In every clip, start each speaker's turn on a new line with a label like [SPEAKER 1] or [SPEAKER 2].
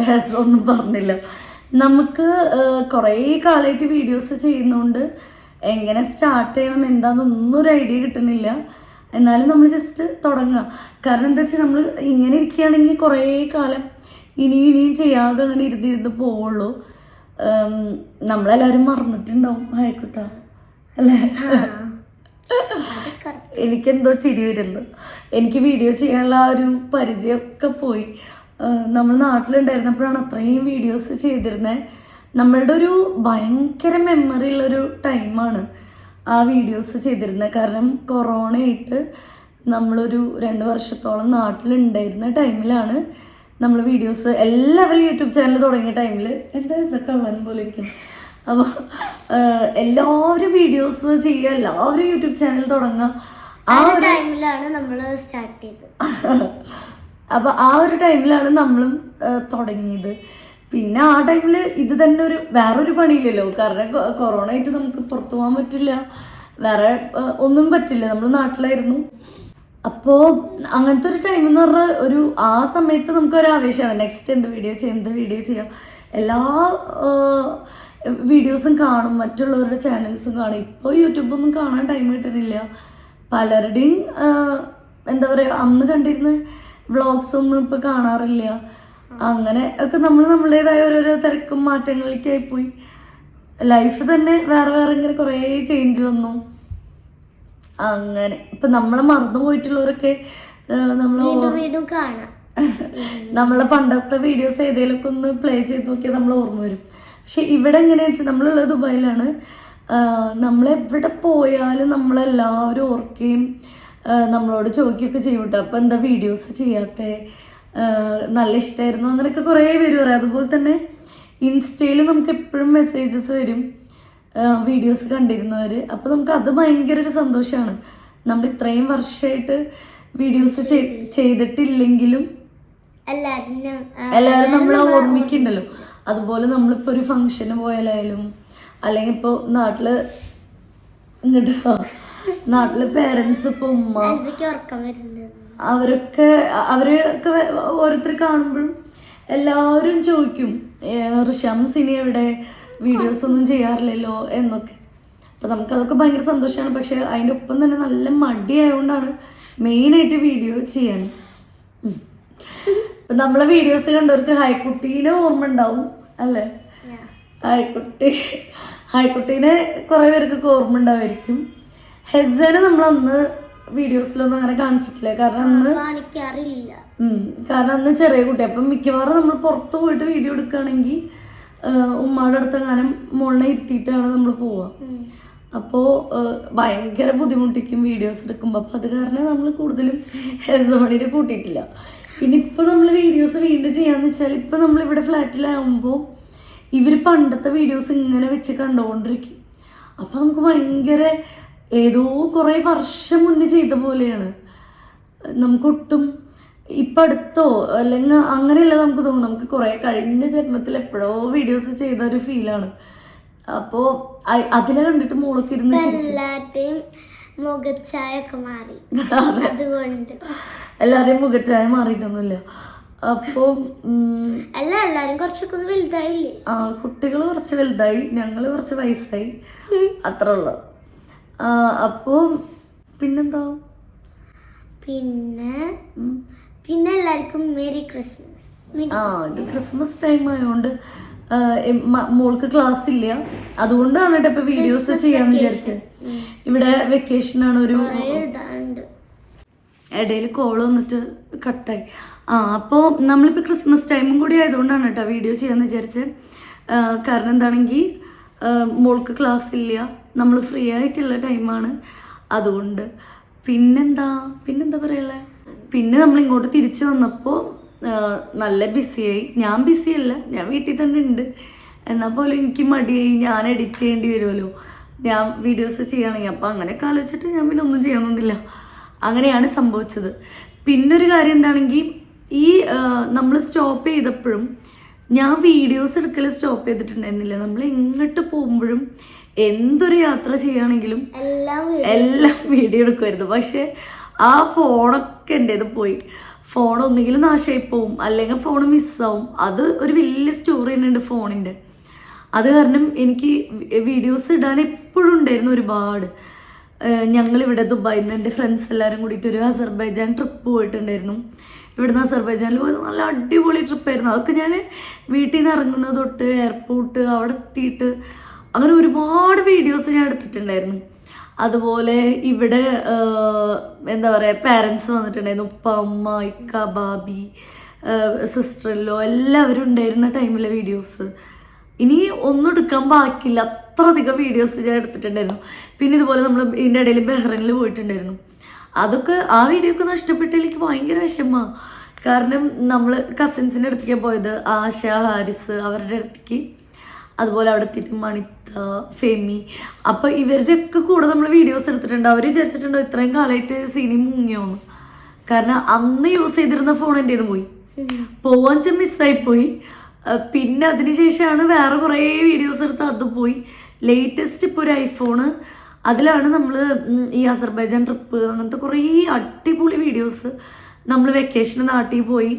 [SPEAKER 1] Channel
[SPEAKER 2] ഒന്നും പറഞ്ഞില്ല. നമുക്ക് കുറേ കാലമായിട്ട് വീഡിയോസ് ചെയ്യുന്നതുകൊണ്ട് എങ്ങനെ സ്റ്റാർട്ട് ചെയ്യണം എന്താണെന്നൊന്നും ഒരു ഐഡിയ കിട്ടുന്നില്ല. എന്നാലും നമ്മൾ ജസ്റ്റ് തുടങ്ങുക കാരണം എന്താ വെച്ചാൽ നമ്മൾ ഇങ്ങനെ ഇരിക്കുകയാണെങ്കിൽ കുറേ കാലം ഇനിയും ഇനിയും ചെയ്യാതെ അങ്ങനെ ഇരുന്നിരുന്ന് പോവുള്ളൂ. നമ്മളെല്ലാവരും മറന്നിട്ടുണ്ടാവും ആയിക്കോട്ട അല്ലേ? എനിക്കെന്തോ ചിരി വരുന്നു. എനിക്ക് വീഡിയോ ചെയ്യാനുള്ള ആ ഒരു പരിചയമൊക്കെ പോയി. നമ്മൾ നാട്ടിലുണ്ടായിരുന്നപ്പോഴാണ് അത്രയും വീഡിയോസ് ചെയ്തിരുന്നത് നമ്മളുടെ ഒരു ഭയങ്കര മെമ്മറി ഉള്ളൊരു ടൈമാണ് ആ വീഡിയോസ് ചെയ്തിരുന്നത് കാരണം കൊറോണ ആയിട്ട് നമ്മളൊരു രണ്ട് വർഷത്തോളം നാട്ടിലുണ്ടായിരുന്ന ടൈമിലാണ് നമ്മൾ വീഡിയോസ് എല്ലാവരും യൂട്യൂബ് ചാനൽ തുടങ്ങിയ ടൈമിൽ എന്താ കള്ളൻ പോലെ ഇരിക്കും. അപ്പോൾ എല്ലാവരും വീഡിയോസ് ചെയ്യുക എല്ലാവരും യൂട്യൂബ് ചാനൽ തുടങ്ങുക. ആ
[SPEAKER 1] ടൈമിലാണ് നമ്മൾ സ്റ്റാർട്ട് ചെയ്തത്.
[SPEAKER 2] അപ്പോൾ ആ ഒരു ടൈമിലാണ് നമ്മളും തുടങ്ങിയത്. പിന്നെ ആ ടൈമിൽ ഇത് തന്നെ ഒരു വേറൊരു പണിയില്ലല്ലോ. കാരണം കൊറോണ ആയിട്ട് നമുക്ക് പുറത്തു പോകാൻ പറ്റില്ല. വേറെ ഒന്നും പറ്റില്ല. നമ്മൾ നാട്ടിലായിരുന്നു. അപ്പോൾ അങ്ങനത്തെ ഒരു ടൈം എന്ന് പറഞ്ഞാൽ ഒരു ആ സമയത്ത് നമുക്കൊരു ആവേശമാണ്. നെക്സ്റ്റ് എന്ത് വീഡിയോ ചെയ്യാം എന്ത് വീഡിയോ ചെയ്യാം. എല്ലാ വീഡിയോസും കാണും. മറ്റുള്ളവരുടെ ചാനൽസും കാണും. ഇപ്പോൾ യൂട്യൂബൊന്നും കാണാൻ ടൈം കിട്ടുന്നില്ല. പലരുടെയും എന്താ പറയുക അന്ന് കണ്ടിരുന്ന വ്ളോഗ്സ് ഒന്നും ഇപ്പൊ കാണാറില്ല. അങ്ങനെ ഒക്കെ നമ്മൾ നമ്മളേതായ ഓരോരോ തിരക്കും മാറ്റങ്ങളിലേക്കായി പോയി ലൈഫ് തന്നെ വേറെ വേറെ ഇങ്ങനെ കുറേ ചേഞ്ച് വന്നു. അങ്ങനെ ഇപ്പൊ നമ്മളെ മറന്നു പോയിട്ടുള്ളവരൊക്കെ നമ്മൾ നമ്മളെ പണ്ടത്തെ വീഡിയോസ് ഏതെങ്കിലുമൊക്കെ ഒന്ന് പ്ലേ ചെയ്ത് നോക്കിയാൽ നമ്മൾ ഓർമ്മ വരും. പക്ഷെ ഇവിടെ എങ്ങനെയാണെന്ന് വെച്ചാൽ നമ്മളുള്ള ദുബായിലാണ്. നമ്മളെവിടെ പോയാലും നമ്മളെല്ലാവരും ഓർക്കുകയും നമ്മളോട് ചോദിക്കുകയൊക്കെ ചെയ്യും കേട്ടോ. അപ്പം എന്താ വീഡിയോസ് ചെയ്യാത്ത? നല്ല ഇഷ്ടമായിരുന്നു എന്നൊക്കെ കുറേ പേര് പറയും. അതുപോലെ തന്നെ ഇൻസ്റ്റയിൽ നമുക്ക് എപ്പോഴും മെസ്സേജസ് വരും. വീഡിയോസ് കണ്ടിരുന്നവർ അപ്പോൾ നമുക്ക് അത് ഭയങ്കര ഒരു സന്തോഷമാണ് നമ്മൾ ഇത്രയും വർഷമായിട്ട് വീഡിയോസ് ചെയ്തിട്ടില്ലെങ്കിലും എല്ലാവരും നമ്മളെ ഓർമ്മിക്കുന്നുണ്ടല്ലോ. അതുപോലെ നമ്മളിപ്പോൾ ഒരു ഫംഗ്ഷന് പോയാലായാലും അല്ലെങ്കിൽ ഇപ്പോൾ നാട്ടിൽ ഇങ്ങോട്ട് നാട്ടിൽ പേരൻസ് ഇപ്പൊ ഉമ്മ അവരൊക്കെ അവരൊക്കെ ഓരോരുത്തർ കാണുമ്പോഴും എല്ലാവരും ചോദിക്കും ഋഷാം സിനി എവിടെ? വീഡിയോസ് ഒന്നും ചെയ്യാറില്ലല്ലോ? എന്നൊക്കെ. അപ്പൊ നമുക്ക് അതൊക്കെ ഭയങ്കര സന്തോഷമാണ് പക്ഷെ അതിന്റെ ഒപ്പം തന്നെ നല്ല മടിയായതുകൊണ്ടാണ് മെയിനായിട്ട് വീഡിയോ ചെയ്യാൻ. ഉം. നമ്മളെ വീഡിയോസ് കണ്ടവർക്ക് ഹൈക്കുട്ടീനെ ഓർമ്മ ഉണ്ടാവും അല്ലേ? ഹായ്ക്കുട്ടി ഹായ്ക്കുട്ടീനെ കുറെ പേർക്കൊക്കെ ഓർമ്മ ഉണ്ടാവുമായിരിക്കും ഹെസനെ നമ്മൾ അന്ന് വീഡിയോസിലൊന്നും അങ്ങനെ കാണിച്ചിട്ടില്ല. കാരണം അന്ന്
[SPEAKER 1] കാണിക്കാറില്ല.
[SPEAKER 2] കാരണം അന്ന് ചെറിയ കുട്ടി. അപ്പം മിക്കവാറും നമ്മൾ പുറത്ത് പോയിട്ട് വീഡിയോ എടുക്കുകയാണെങ്കിൽ ഉമ്മാടെ അടുത്ത് അങ്ങനെ മുകളിനെ ഇരുത്തിയിട്ടാണ് നമ്മൾ പോവുക. അപ്പോൾ ഭയങ്കര ബുദ്ധിമുട്ടിക്കും വീഡിയോസ് എടുക്കുമ്പോൾ അപ്പം അത് കാരണം നമ്മൾ കൂടുതലും ഹെസമണിനെ കൂട്ടിയിട്ടില്ല. പിന്നെ ഇപ്പോൾ നമ്മൾ വീഡിയോസ് വീണ്ടും ചെയ്യാന്ന് വെച്ചാൽ ഇപ്പം നമ്മളിവിടെ ഫ്ലാറ്റിലാകുമ്പോൾ ഇവർ പണ്ടത്തെ വീഡിയോസ് ഇങ്ങനെ വെച്ച് കണ്ടുകൊണ്ടിരിക്കും അപ്പോൾ നമുക്ക് ഭയങ്കര ഏതോ കുറേ വർഷം മുന്നേ ചെയ്ത പോലെയാണ്. നമുക്കൊട്ടും ഇപ്പം അടുത്തോ അല്ലെങ്കിൽ അങ്ങനെയല്ല നമുക്ക് തോന്നും നമുക്ക് കുറേ കഴിഞ്ഞ ജന്മത്തിൽ എപ്പോഴോ വീഡിയോസ് ചെയ്ത ഒരു ഫീലാണ് അപ്പോ അതിലെ കണ്ടിട്ട് മോളൊക്കെ ഇരുന്ന്
[SPEAKER 1] എല്ലാരെയും മുഖച്ചായ ഒക്കെ മാറി. അതുകൊണ്ട്.
[SPEAKER 2] എല്ലാവരെയും മുഖച്ചായ മാറിയിട്ടൊന്നുമില്ല. അപ്പോ
[SPEAKER 1] അല്ല എല്ലാരും കുറച്ചൊക്കെ വലുതായില്ലേ?
[SPEAKER 2] കുട്ടികൾ കുറച്ച് വലുതായി ഞങ്ങൾ കുറച്ച് വയസ്സായി. അത്ര ഉള്ളു. അപ്പോൾ പിന്നെന്താ?
[SPEAKER 1] പിന്നെ പിന്നെ എല്ലാവർക്കും മേരി ക്രിസ്മസ്.
[SPEAKER 2] ആ ഇത് ക്രിസ്മസ് ടൈം ആയതുകൊണ്ട് മോൾക്ക് ക്ലാസ് ഇല്ല അതുകൊണ്ടാണ് കേട്ടോ ഇപ്പൊ വീഡിയോസ് ചെയ്യാന്ന് വിചാരിച്ചത് ഇവിടെ വെക്കേഷൻ ആണ് ഒരു ഇടയിൽ കോൾ വന്നിട്ട് കട്ടായി. ആ അപ്പോൾ നമ്മളിപ്പോൾ ക്രിസ്മസ് ടൈമും കൂടി ആയതുകൊണ്ടാണ് കേട്ടോ വീഡിയോ ചെയ്യാന്ന് വിചാരിച്ചത് കാരണം എന്താണെങ്കിൽ മോൾക്ക് ക്ലാസ് ഇല്ല നമ്മൾ ഫ്രീ ആയിട്ടുള്ള ടൈമാണ് അതുകൊണ്ട് പിന്നെന്താ? പിന്നെന്താ പറയുള്ളേ പിന്നെ നമ്മൾ ഇങ്ങോട്ട് തിരിച്ചു വന്നപ്പോൾ നല്ല ബിസിയായി ഞാൻ ബിസിയല്ല ഞാൻ വീട്ടിൽ തന്നെ ഉണ്ട്. എന്നാൽ പോലും എനിക്ക് മടിയായി. ഞാൻ എഡിറ്റ് ചെയ്യേണ്ടി വരുമല്ലോ ഞാൻ വീഡിയോസ് ചെയ്യുകയാണെങ്കിൽ അപ്പോൾ അങ്ങനെയൊക്കെ ആലോചിച്ചിട്ട് ഞാൻ പിന്നെ ഒന്നും ചെയ്യണമെന്നില്ല അങ്ങനെയാണ് സംഭവിച്ചത്. പിന്നൊരു കാര്യം എന്താണെങ്കിൽ ഈ നമ്മൾ സ്റ്റോപ്പ് ചെയ്തപ്പോഴും ഞാൻ വീഡിയോസ് എടുക്കൽ സ്റ്റോപ്പ് ചെയ്തിട്ടുണ്ടായിരുന്നില്ല. നമ്മൾ എങ്ങോട്ട് പോകുമ്പോഴും എന്തൊരു യാത്ര ചെയ്യുകയാണെങ്കിലും
[SPEAKER 1] എല്ലാം
[SPEAKER 2] വീഡിയോ എടുക്കുമായിരുന്നു. പക്ഷെ ആ ഫോണൊക്കെ എന്റേത് പോയി. ഫോൺ ഒന്നുകിലും നാശമായി പോവും അല്ലെങ്കിൽ ഫോൺ മിസ്സാവും അത് ഒരു വലിയ സ്റ്റോറി തന്നെയുണ്ട് ഫോണിന്റെ. അത് കാരണം എനിക്ക് വീഡിയോസ് ഇടാൻ എപ്പോഴും ഉണ്ടായിരുന്നു ഒരുപാട്. ഞങ്ങളിവിടെ ദുബായിൽ നിന്ന് എന്റെ ഫ്രണ്ട്സ് എല്ലാവരും കൂടിയിട്ട് ഒരു അസർബൈജാൻ ട്രിപ്പ് പോയിട്ടുണ്ടായിരുന്നു. ഇവിടുന്ന് അസർബൈജാനിൽ പോയത് നല്ല അടിപൊളി ട്രിപ്പായിരുന്നു. അതൊക്കെ ഞാൻ വീട്ടിൽ നിന്ന് ഇറങ്ങുന്നത് തൊട്ട് എയർപോർട്ട് അവിടെ എത്തിയിട്ട് അങ്ങനെ ഒരുപാട് വീഡിയോസ് ഞാൻ എടുത്തിട്ടുണ്ടായിരുന്നു. അതുപോലെ ഇവിടെ എന്താ പറയുക പാരൻസ് വന്നിട്ടുണ്ടായിരുന്നു. ഉപ്പ അമ്മ ഇക്ക ബാബി സിസ്റ്ററിലോ എല്ലാവരും ഉണ്ടായിരുന്ന ടൈമിലെ വീഡിയോസ് ഇനി ഒന്നും എടുക്കാൻ ബാക്കിയില്ല. അത്ര അധികം വീഡിയോസ് ഞാൻ എടുത്തിട്ടുണ്ടായിരുന്നു. പിന്നെ ഇതുപോലെ നമ്മൾ ഇതിന്റെ ഇടയിൽ ബഹ്റൈനിൽ പോയിട്ടുണ്ടായിരുന്നു. അതൊക്കെ ആ വീഡിയോ ഒക്കെ നഷ്ടപ്പെട്ടതിൽ എനിക്ക് ഭയങ്കര വിഷമമാണ് കാരണം നമ്മൾ കസിൻസിന്റെ അടുത്തേക്ക് പോയത്. ആശ ഹാരിസ് അവരുടെ അടുത്തേക്ക്. അതുപോലെ അവിടെ എത്തിയിട്ട് മണിത്ത ഫെമി. അപ്പോൾ ഇവരുടെയൊക്കെ കൂടെ നമ്മൾ വീഡിയോസ് എടുത്തിട്ടുണ്ട്. അവർ വിചാരിച്ചിട്ടുണ്ടോ ഇത്രയും കാലമായിട്ട് സിനി മുങ്ങിയോന്ന്. കാരണം അന്ന് യൂസ് ചെയ്തിരുന്ന ഫോൺ എന്റെ പോയി. പോവാൻ വെച്ചാൽ മിസ്സായി പോയി പിന്നെ പിന്നെ അതിനുശേഷമാണ് വേറെ കുറേ വീഡിയോസ് എടുത്ത് അത് പോയി. ലേറ്റസ്റ്റ് ഇപ്പോൾ ഒരു ഐഫോണ് അതിലാണ് നമ്മൾ ഈ അസർബൈജാൻ ട്രിപ്പ് അങ്ങനത്തെ കുറേ അടിപൊളി വീഡിയോസ് നമ്മൾ വെക്കേഷന് നാട്ടിൽ പോയി.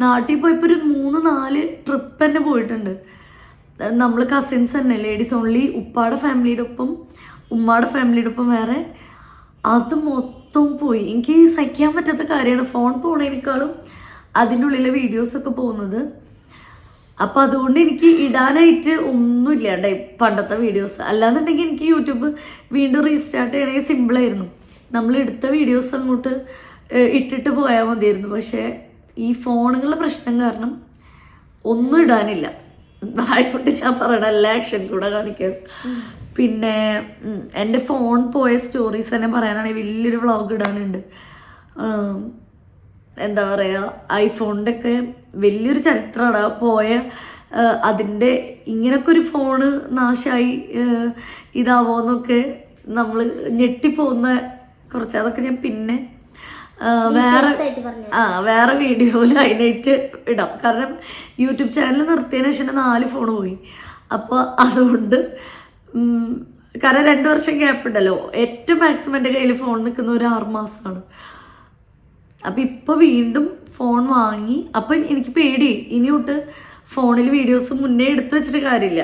[SPEAKER 2] നാട്ടിൽ പോയപ്പോൾ ഒരു മൂന്ന് നാല് ട്രിപ്പ് തന്നെ പോയിട്ടുണ്ട്. നമ്മൾ കസിൻസ് തന്നെ ലേഡീസ് ഓൺലി ഉപ്പാടെ ഫാമിലിയുടെ ഒപ്പം ഉമ്മാടെ ഫാമിലിയുടെ ഒപ്പം വേറെ. അത് മൊത്തം പോയി. എനിക്ക് സഹിക്കാൻ പറ്റാത്ത കാര്യമാണ്. ഫോൺ പോണേനേക്കാളും അതിന്റെ ഉള്ളിലെ വീഡിയോസൊക്കെ പോകുന്നത്. അപ്പോൾ അതുകൊണ്ട് എനിക്ക് ഇടാനായിട്ട് ഒന്നുമില്ല ഇല്ലാണ്ടായി പണ്ടത്തെ വീഡിയോസ് അല്ലാന്നുണ്ടെങ്കിൽ എനിക്ക് യൂട്യൂബ് വീണ്ടും റീസ്റ്റാർട്ട് ചെയ്യണമെങ്കിൽ സിമ്പിളായിരുന്നു നമ്മൾ എടുത്ത വീഡിയോസ് അങ്ങോട്ട് ഇട്ടിട്ട് പോയാൽ മതിയായിരുന്നു. പക്ഷേ ഈ ഫോണുകളുടെ പ്രശ്നം കാരണം ഒന്നും ഇടാനില്ല. ആയിക്കോട്ടെ ഞാൻ പറയണ എല്ലാ ആക്ഷൻ കൂടെ കാണിക്കാം. പിന്നെ എന്റെ ഫോൺ പോയ സ്റ്റോറീസ് തന്നെ പറയാനാണെങ്കിൽ വലിയൊരു വ്ളോഗ് ഇടാനുണ്ട്. എന്താ പറയുക ഐഫോണിന്റെ ഒക്കെ വലിയൊരു ചരിത്രമാണ്. പോയ അതിന്റെ ഇങ്ങനൊക്കെ ഒരു ഫോണ് നാശമായി ഇതാവോന്നൊക്കെ നമ്മൾ ഞെട്ടിപ്പോകുന്ന കുറച്ച് അതൊക്കെ ഞാൻ പിന്നെ വേറെ ആ വേറെ വീഡിയോയിൽ അതിനായിട്ട് ഇടാം. കാരണം യൂട്യൂബ് ചാനൽ നിർത്തിയതിന് ശേഷം നാല് ഫോൺ പോയി. അപ്പോൾ അതുകൊണ്ട് കാരണം രണ്ട് വർഷം ഗ്യാപ്പ് ഉണ്ടല്ലോ. ഏറ്റവും മാക്സിമം എന്റെ കയ്യിൽ ഫോൺ നിൽക്കുന്ന ഒരു ആറ് മാസമാണ് അപ്പം ഇപ്പോൾ വീണ്ടും ഫോൺ വാങ്ങി. അപ്പം എനിക്ക് പേടി. ഇനി തൊട്ട് ഫോണിൽ വീഡിയോസ് മുന്നേ എടുത്തു വെച്ചിട്ട് കാര്യമില്ല.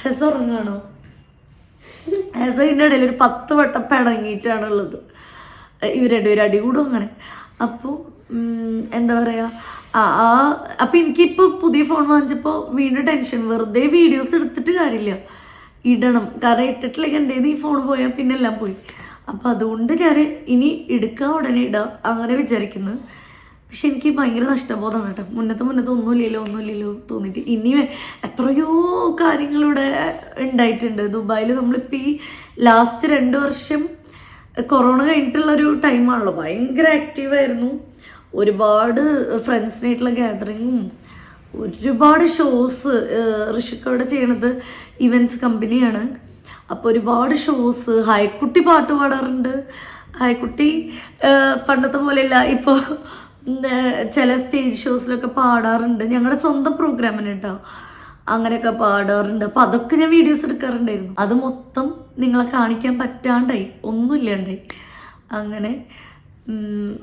[SPEAKER 2] ഹെസ ഉറങ്ങാണോ? ഹെസ ഇതിന്റെ ഇടയിൽ ഒരു പത്ത് വട്ടം പിണങ്ങിയിട്ടാണുള്ളത്. ഇവർ രണ്ടുപേരും അടി കൂടും അങ്ങനെ. അപ്പോൾ എന്താ പറയുക ആ ആ അപ്പം എനിക്കിപ്പോൾ പുതിയ ഫോൺ വാങ്ങിച്ചപ്പോൾ വീണ്ടും ടെൻഷൻ വെറുതെ വീഡിയോസ് എടുത്തിട്ട് കാര്യമില്ല. ഇടണം. കാരണം ഇട്ടിട്ടില്ലെങ്കിൽ എന്റെ ഈ ഫോൺ പോയാൽ പിന്നെ എല്ലാം പോയി. അപ്പം അതുകൊണ്ട് ഞാൻ ഇനി എടുക്കുക ഉടനെ ഇടുക അങ്ങനെ വിചാരിക്കുന്നത് പക്ഷെ എനിക്ക് ഭയങ്കര നഷ്ടബോധമാണ് കേട്ടോ. മുന്നത്തെ മുന്നത്തെ ഒന്നുമില്ലല്ലോ ഒന്നുമില്ലല്ലോ തോന്നിയിട്ട് ഇനി എത്രയോ കാര്യങ്ങളിവിടെ ഉണ്ടായിട്ടുണ്ട്. ദുബായിൽ നമ്മളിപ്പോൾ ഈ ലാസ്റ്റ് രണ്ട് വർഷം കൊറോണ കഴിഞ്ഞിട്ടുള്ളൊരു ടൈമാണല്ലോ ഭയങ്കര ആക്റ്റീവായിരുന്നു ഒരുപാട് ഫ്രണ്ട്സിനായിട്ടുള്ള ഗ്യാതറിങ്ങും ഒരുപാട് ഷോസ് ഋഷിക്കവിടെ ചെയ്യണത് ഇവന്റ്സ് കമ്പനിയാണ് അപ്പോൾ ഒരുപാട് ഷോസ് ഹൈക്കുട്ടി പാട്ട് പാടാറുണ്ട്. ഹൈക്കുട്ടി പണ്ടത്തെ പോലെയല്ല ഇപ്പോൾ ചില സ്റ്റേജ് ഷോസിലൊക്കെ പാടാറുണ്ട്. ഞങ്ങളുടെ സ്വന്തം പ്രോഗ്രാമിന് കേട്ടോ അങ്ങനെയൊക്കെ പാടാറുണ്ട്. അപ്പോൾ അതൊക്കെ ഞാൻ വീഡിയോസ് എടുക്കാറുണ്ടായിരുന്നു. അത് മൊത്തം നിങ്ങളെ കാണിക്കാൻ പറ്റാണ്ടായി. ഒന്നുമില്ലാണ്ടായി അങ്ങനെ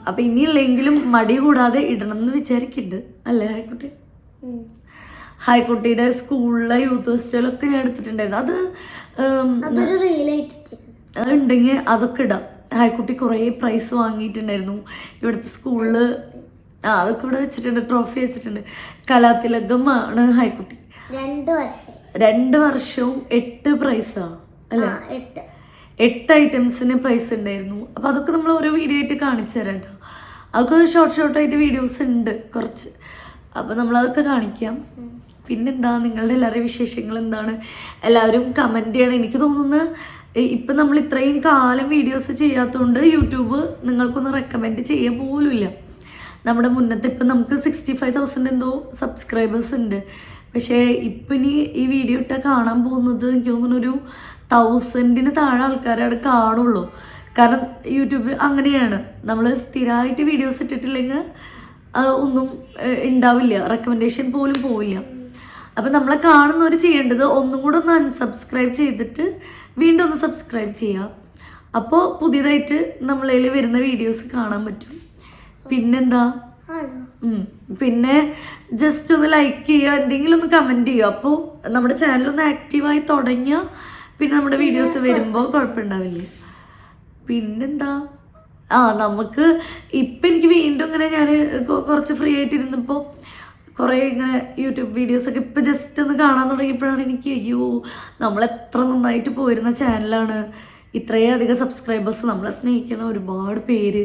[SPEAKER 2] അപ്പം ഇനിയുള്ളെങ്കിലും മടി കൂടാതെ ഇടണം എന്ന് വിചാരിക്കുന്നുണ്ട് അല്ലേ ഹൈക്കുട്ടി?
[SPEAKER 1] ഉം.
[SPEAKER 2] ഹൈക്കുട്ടിയുടെ സ്കൂളിലെ യൂത്ത് ഫെസ്റ്റിവലൊക്കെ ഞാൻ എടുത്തിട്ടുണ്ടായിരുന്നു. അത് ഉണ്ടെങ്കിൽ അതൊക്കെ ഇടാം. ഹൈക്കുട്ടി കുറേ പ്രൈസ് വാങ്ങിയിട്ടുണ്ടായിരുന്നു. ഇവിടുത്തെ സ്കൂളിൽ ആ അതൊക്കെ ഇവിടെ വെച്ചിട്ടുണ്ട് ട്രോഫി വെച്ചിട്ടുണ്ട്. കലാതിലകമാണ് ഹൈക്കുട്ടി.
[SPEAKER 1] രണ്ട് വർഷം.
[SPEAKER 2] രണ്ട് വർഷവും എട്ട് പ്രൈസാ അല്ലേ?
[SPEAKER 1] എട്ട്.
[SPEAKER 2] എട്ട് ഐറ്റംസിന് പ്രൈസ് ഉണ്ടായിരുന്നു. അപ്പോൾ അതൊക്കെ നമ്മൾ ഓരോ വീഡിയോ ആയിട്ട് കാണിച്ചു തരാം കേട്ടോ. അതൊക്കെ ഷോർട്ട് ഷോർട്ടായിട്ട് വീഡിയോസ് ഉണ്ട് കുറച്ച്. അപ്പോൾ നമ്മളതൊക്കെ കാണിക്കാം. പിന്നെന്താ നിങ്ങളുടെ എല്ലാവരുടെ വിശേഷങ്ങൾ എന്താണ് എല്ലാവരും കമന്റ് ചെയ്യണം. എനിക്ക് തോന്നുന്നു ഇപ്പം നമ്മൾ ഇത്രയും കാലം വീഡിയോസ് ചെയ്യാത്തതുകൊണ്ട് യൂട്യൂബ് നിങ്ങൾക്കൊന്ന് റെക്കമെൻഡ് ചെയ്യാൻ പോലുമില്ല. നമ്മുടെ മുന്നത്തെ ഇപ്പം നമുക്ക് സിക്സ്റ്റി ഫൈവ് തൗസൻഡ് എന്തോ സബ്സ്ക്രൈബേഴ്സ് ഉണ്ട്. പക്ഷേ ഇപ്പം ഇനി ഈ വീഡിയോ ഇട്ടാൽ കാണാൻ പോകുന്നത് എനിക്ക് തോന്നുന്നു ഒരു തൗസൻഡിന് താഴെ ആൾക്കാരെ അവിടെ കാണുള്ളൂ. കാരണം യൂട്യൂബിൽ അങ്ങനെയാണ്. നമ്മൾ സ്ഥിരമായിട്ട് വീഡിയോസ് ഇട്ടിട്ടില്ലെങ്കിൽ ഒന്നും ഉണ്ടാവില്ല. റെക്കമെൻഡേഷൻ പോലും പോവില്ല. അപ്പം നമ്മളെ കാണുന്നവർ ചെയ്യേണ്ടത് ഒന്നും കൂടെ ഒന്ന് അൺസബ്സ്ക്രൈബ് ചെയ്തിട്ട് വീണ്ടും ഒന്ന് സബ്സ്ക്രൈബ് ചെയ്യുക അപ്പോൾ പുതിയതായിട്ട് നമ്മളതിൽ വരുന്ന വീഡിയോസ് കാണാൻ പറ്റും. പിന്നെന്താ? പിന്നെ ജസ്റ്റ് ഒന്ന് ലൈക്ക് ചെയ്യുക എന്തെങ്കിലും ഒന്ന് കമന്റ് ചെയ്യുക. അപ്പോൾ നമ്മുടെ ചാനൽ ഒന്ന് ആക്റ്റീവായി തുടങ്ങിയാൽ പിന്നെ നമ്മുടെ വീഡിയോസ് വരുമ്പോൾ കുഴപ്പമുണ്ടാവില്ല? പിന്നെന്താ? ആ നമുക്ക് ഇപ്പം എനിക്ക് വീണ്ടും ഇങ്ങനെ ഞാൻ കുറച്ച് ഫ്രീ ആയിട്ടിരുന്നപ്പോൾ കുറേ ഇങ്ങനെ യൂട്യൂബ് വീഡിയോസൊക്കെ ഇപ്പോൾ ജസ്റ്റ് ഒന്ന് കാണാൻ തുടങ്ങിയപ്പോഴാണ് എനിക്ക് അയ്യോ നമ്മൾ എത്ര നന്നായിട്ട് പോയിരുന്ന ചാനലാണ് ഇത്രയും അധികം സബ്സ്ക്രൈബേഴ്സ് നമ്മളെ സ്നേഹിക്കുന്ന ഒരുപാട് പേര്.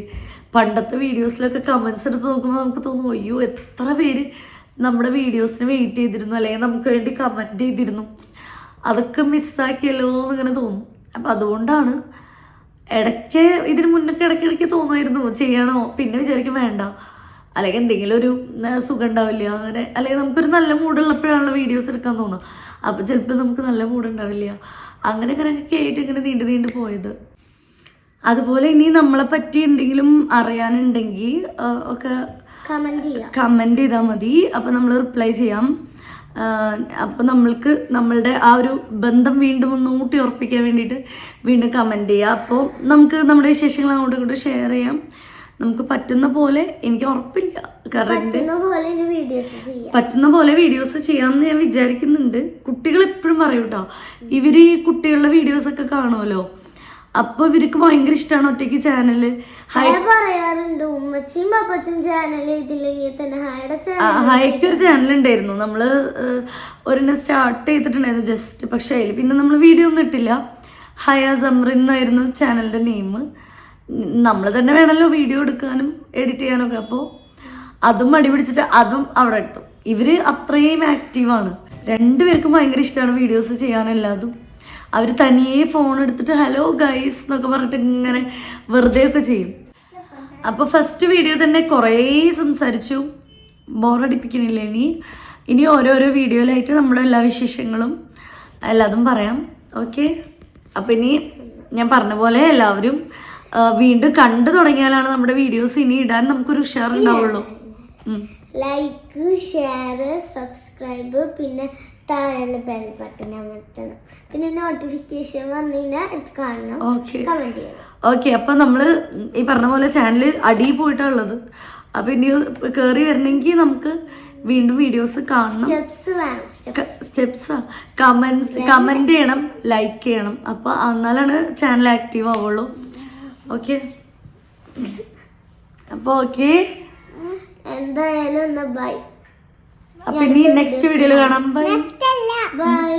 [SPEAKER 2] പണ്ടത്തെ വീഡിയോസിലൊക്കെ കമൻസ് എടുത്ത് നോക്കുമ്പോൾ നമുക്ക് തോന്നും അയ്യോ എത്ര പേര് നമ്മുടെ വീഡിയോസിന് വെയിറ്റ് ചെയ്തിരുന്നു അല്ലെങ്കിൽ നമുക്ക് വേണ്ടി കമന്റ് ചെയ്തിരുന്നു. അതൊക്കെ മിസ്സാക്കിയല്ലോ എന്നിങ്ങനെ തോന്നും. അപ്പം അതുകൊണ്ടാണ് ഇടയ്ക്ക് ഇതിന് മുന്നൊക്കെ ഇടയ്ക്കിടയ്ക്ക് തോന്നുമായിരുന്നു ചെയ്യണോ? പിന്നെ വിചാരിക്കും വേണ്ട. അല്ലെങ്കിൽ എന്തെങ്കിലും ഒരു സുഖം ഉണ്ടാവില്ല അങ്ങനെ അല്ലെങ്കിൽ നമുക്കൊരു നല്ല മൂഡുള്ളപ്പോഴാണല്ലോ വീഡിയോസ് എടുക്കാൻ തോന്നുക. അപ്പോൾ ചിലപ്പോൾ നമുക്ക് നല്ല മൂഡ് അങ്ങനെ അങ്ങനെ കേട്ട് ഇങ്ങനെ നീണ്ടു നീണ്ടു പോയത്. അതുപോലെ ഇനി നമ്മളെ പറ്റി എന്തെങ്കിലും അറിയാനുണ്ടെങ്കിൽ ഒക്കെ
[SPEAKER 1] കമന്റ്
[SPEAKER 2] ചെയ്താൽ മതി. അപ്പോൾ നമ്മൾ റിപ്ലൈ ചെയ്യാം. അപ്പോൾ നമ്മൾക്ക് നമ്മളുടെ ആ ഒരു ബന്ധം വീണ്ടും ഒന്ന് ഊട്ടി ഉറപ്പിക്കാൻ വേണ്ടിയിട്ട് വീണ്ടും കമന്റ് ചെയ്യാം. അപ്പോൾ നമുക്ക് നമ്മുടെ വിശേഷങ്ങൾ അങ്ങോട്ടും ഇങ്ങോട്ടും ഷെയർ ചെയ്യാം. നമുക്ക് പറ്റുന്ന പോലെ എനിക്ക് ഉറപ്പില്ല. കാരണം
[SPEAKER 1] പറ്റുന്ന പോലെ വീഡിയോസ്
[SPEAKER 2] ചെയ്യാമെന്ന് ഞാൻ വിചാരിക്കുന്നുണ്ട്. കുട്ടികൾ എപ്പോഴും പറയും കേട്ടോ ഇവർ ഈ കുട്ടികളുടെ വീഡിയോസ് ഒക്കെ കാണുമല്ലോ അപ്പൊ ഇവർക്ക് ഭയങ്കര ഇഷ്ടമാണ് ഒറ്റയ്ക്ക് ചാനൽ
[SPEAKER 1] പറയാറുണ്ട് ഉമ്മച്ചിയും പാപ്പച്ചും ചാനൽ ഇതില്ലെങ്കിൽ തന്നെ
[SPEAKER 2] ഹൈക്ക് ഒരു ചാനൽ ഉണ്ടായിരുന്നു. നമ്മൾ ഒരെണ്ണം സ്റ്റാർട്ട് ചെയ്തിട്ടുണ്ടായിരുന്നു ജസ്റ്റ് പക്ഷേ പിന്നെ നമ്മൾ വീഡിയോ ഒന്നും ഇട്ടില്ല. ഹയാ സമ്രിൻ ചാനലിന്റെ നെയിം നമ്മൾ തന്നെ വേണമല്ലോ വീഡിയോ എടുക്കാനും എഡിറ്റ് ചെയ്യാനൊക്കെ. അപ്പോൾ അതും മടി പിടിച്ചിട്ട് അതും അവിടെ ഇട്ടു. ഇവർ അത്രയും ആക്റ്റീവാണ് രണ്ടുപേർക്കും ഭയങ്കര ഇഷ്ടമാണ് വീഡിയോസ് ചെയ്യാനെല്ലാതും. അവർ തനിയെ ഫോൺ എടുത്തിട്ട് ഹലോ ഗൈസ് എന്നൊക്കെ പറഞ്ഞിട്ട് ഇങ്ങനെ വെറുതെ ഒക്കെ ചെയ്യും. അപ്പോൾ ഫസ്റ്റ് വീഡിയോ തന്നെ കുറേ സംസാരിച്ചു. ബോറടിപ്പിക്കണില്ല ഇനി. ഇനി ഓരോരോ വീഡിയോയിലായിട്ട് നമ്മുടെ എല്ലാ വിശേഷങ്ങളും എല്ലാതും പറയാം. ഓക്കെ അപ്പം ഇനി ഞാൻ പറഞ്ഞ പോലെ എല്ലാവരും വീണ്ടും കണ്ടു തുടങ്ങിയാലാണ് നമ്മുടെ വീഡിയോസ് ഇനി ഇടാൻ നമുക്കൊരു ഷെയർ ഉണ്ടാവുള്ളൂ
[SPEAKER 1] ലൈക്ക് ഷെയർ സബ്സ്ക്രൈബ് പിന്നെ താഴെ ബെൽ ബട്ടൺ അമർത്തണം പിന്നെ നോട്ടിഫിക്കേഷൻ വന്നു കഴിഞ്ഞാൽ എടുത്ത് കാണണം.
[SPEAKER 2] ഓക്കെ
[SPEAKER 1] കമന്റ് ചെയ്യണം.
[SPEAKER 2] ഓക്കെ അപ്പൊ നമ്മൾ ഈ പറഞ്ഞ പോലെ ചാനൽ അടിയിൽ പോയിട്ടാണ് ഉള്ളത്. അപ്പൊ ഇനി കയറി വരണമെങ്കിൽ നമുക്ക് വീണ്ടും വീഡിയോസ് കാണണം.
[SPEAKER 1] സ്റ്റെപ്സ്
[SPEAKER 2] കമന്റ് കമന്റ് ചെയ്യണം ലൈക്ക് ചെയ്യണം. അപ്പൊ എന്നാലാണ് ചാനൽ ആക്റ്റീവ് ആവുള്ളൂ. ഓക്കെ. അപ്പോൾ ഓക്കെ.
[SPEAKER 1] എന്തായാലും ബൈ.
[SPEAKER 2] അപ്പം ഇനി നെക്സ്റ്റ് വീഡിയോയിൽ കാണാം. Bye
[SPEAKER 1] bye